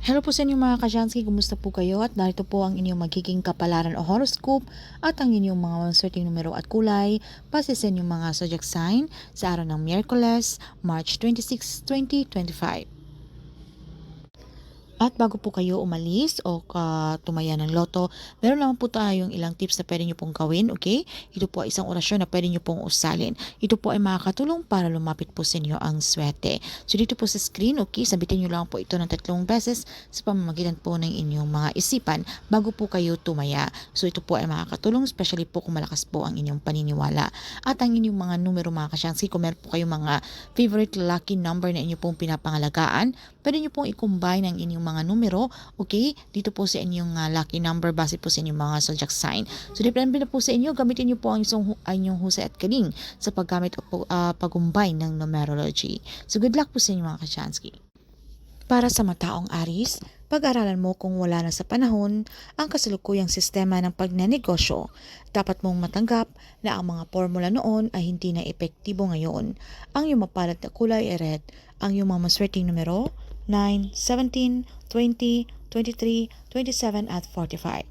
Hello po sa inyo mga kasyansky, kumusta po kayo? At narito po ang inyong magiging kapalaran o horoscope at ang inyong mga certain numero at kulay base sa inyong mga zodiac sign sa araw ng Miyerkules, March 26, 2025. At bago po kayo umalis o uh, tumaya ng loto, meron naman po tayong ilang tips na pwede nyo pong gawin, okay? Ito po ay isang orasyon na pwede nyo pong usalin. Ito po ay makakatulong para lumapit po sa inyo ang swerte. So dito po sa screen, okay, sabitin nyo lang po ito ng tatlong beses sa pamamagitan po ng inyong mga isipan bago po kayo tumaya. So ito po ay makakatulong, especially po kung malakas po ang inyong paniniwala. At ang inyong mga numero mga kasyansi, kung meron po kayong mga favorite lucky number na inyo pong pinapangalagaan, pwede nyo pong i-combine ang inyong mga numero, okay? Dito po sa inyong uh, lucky number base po sa inyong mga zodiac sign. So, depende na po sa inyo, gamitin nyo po ang inyong, inyong husay at galing sa paggamit o uh, pag-combine ng numerology. So, good luck po sa inyo mga kachansky. Para sa mataong Aris, pag-aralan mo kung wala na sa panahon ang kasalukuyang sistema ng pagnenegosyo. Dapat mong matanggap na ang mga formula noon ay hindi na epektibo ngayon. Ang iyong mapalad na kulay ay red. Ang iyong mga maswerteng numero 9, 17, 20, 23, 27 at 45.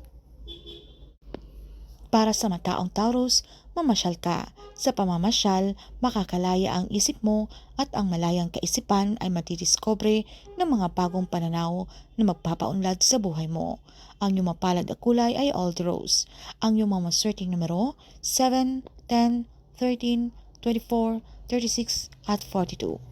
Para sa mataong Taurus, mamasyal ka. Sa pamamasyal, makakalaya ang isip mo at ang malayang kaisipan ay matidiscover ng mga bagong pananaw na magpapaunlad sa buhay mo. Ang iyong mapalad na kulay ay old rose. Ang iyong mga maswerteng numero 7, 10, 13, 24, 36 at 42.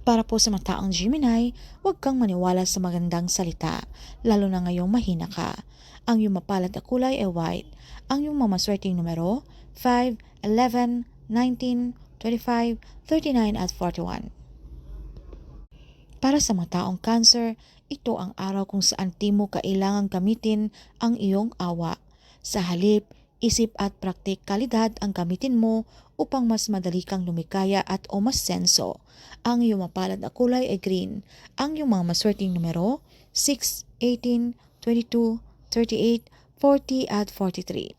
Para po sa mga taong Gemini, huwag kang maniwala sa magandang salita, lalo na ngayong mahina ka. Ang iyong mapalad na kulay ay white. Ang iyong mamaswerteng numero, 5, 11, 19, 25, 39 at 41. Para sa mga taong cancer, ito ang araw kung saan di mo kailangang gamitin ang iyong awa. Sa halip, isip at praktikalidad ang gamitin mo upang mas madali kang lumikaya at umasenso. Ang iyong mapalad na kulay ay green. Ang iyong mga maswerteng numero 6, 18, 22, 38, 40 at 43.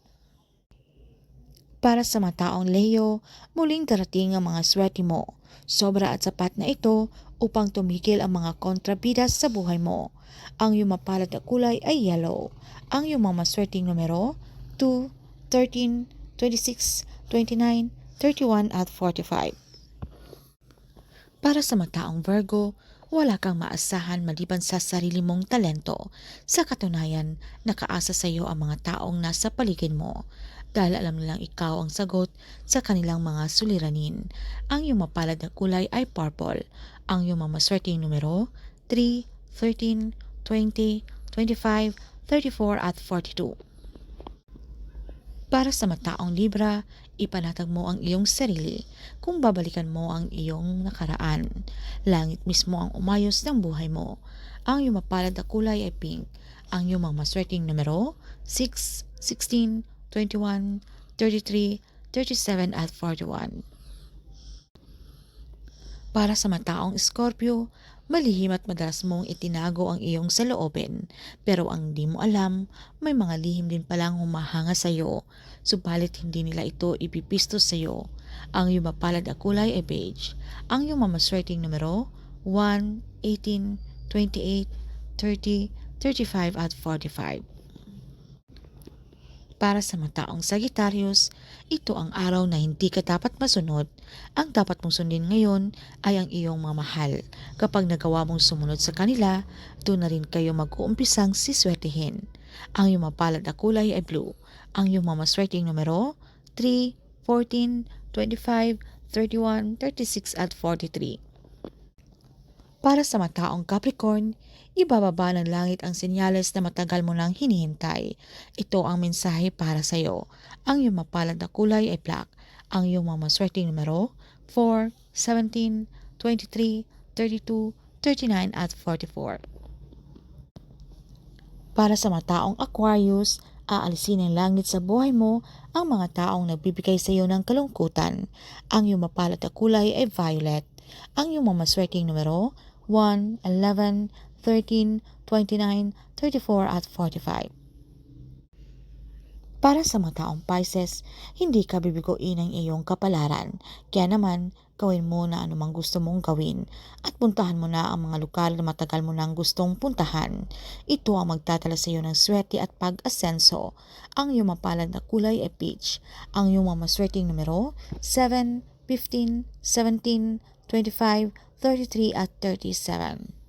Para sa mataong Leo, muling darating ang mga swerte mo. Sobra at sapat na ito upang tumigil ang mga kontrabidas sa buhay mo. Ang iyong mapalad na kulay ay yellow. Ang iyong mga maswerteng numero 2, 13, 26, 29, 31 at 45. Para sa mataong Virgo, wala kang maasahan maliban sa sarili mong talento. Sa katunayan, nakaasa sa iyo ang mga taong nasa paligid mo dahil alam nilang ikaw ang sagot sa kanilang mga suliranin. Ang iyong mapalad na kulay ay purple. Ang iyong mamaswerteng numero 3, 13, 20, 25, 34 at 42. Para sa mataong Libra, ipanatag mo ang iyong sarili kung babalikan mo ang iyong nakaraan. Langit mismo ang umayos ng buhay mo. Ang iyong mapalad na kulay ay pink. Ang iyong mga maswerteng numero 6, 16, 21, 33, 37 at 41. Para sa mataong Scorpio, Malihim at madalas mong itinago ang iyong saloobin, pero ang di mo alam, may mga lihim din palang humahanga sa iyo, subalit hindi nila ito ipipisto sa iyo. Ang iyong mapalad na kulay ay beige. Ang iyong mamaswerteng numero 1, 18, 28, 30, 35 at 45. Para sa mga taong Sagittarius, ito ang araw na hindi ka dapat masunod. Ang dapat mong sundin ngayon ay ang iyong mga mahal. Kapag nagawa mong sumunod sa kanila, doon na rin kayo mag-uumpisang siswertihin. Ang iyong mapalad na kulay ay blue. Ang iyong mamaswerteng numero 3, 14, 25, 31, 36 at 43. Para sa mataong Capricorn, ibababa ng langit ang senyales na matagal mo nang hinihintay. Ito ang mensahe para sa iyo. Ang iyong mapalad na kulay ay black. Ang iyong mga maswerteng numero 4, 17, 23, 32, 39 at 44. Para sa mga taong Aquarius, aalisin ng langit sa buhay mo ang mga taong nagbibigay sa iyo ng kalungkutan. Ang iyong mapalad na kulay ay violet. Ang iyong mga maswerteng numero 1, 11, 13, 29, 34 at 45. Para sa mga taong Pisces, hindi ka bibigoin ang iyong kapalaran. Kaya naman, gawin mo na anumang gusto mong gawin at puntahan mo na ang mga lokal na matagal mo nang gustong puntahan. Ito ang magtatala sa iyo ng swerte at pag-asenso. Ang iyong mapalad na kulay ay peach. Ang iyong mga maswerteng numero 7, 15, 17, 25, 33 at 37.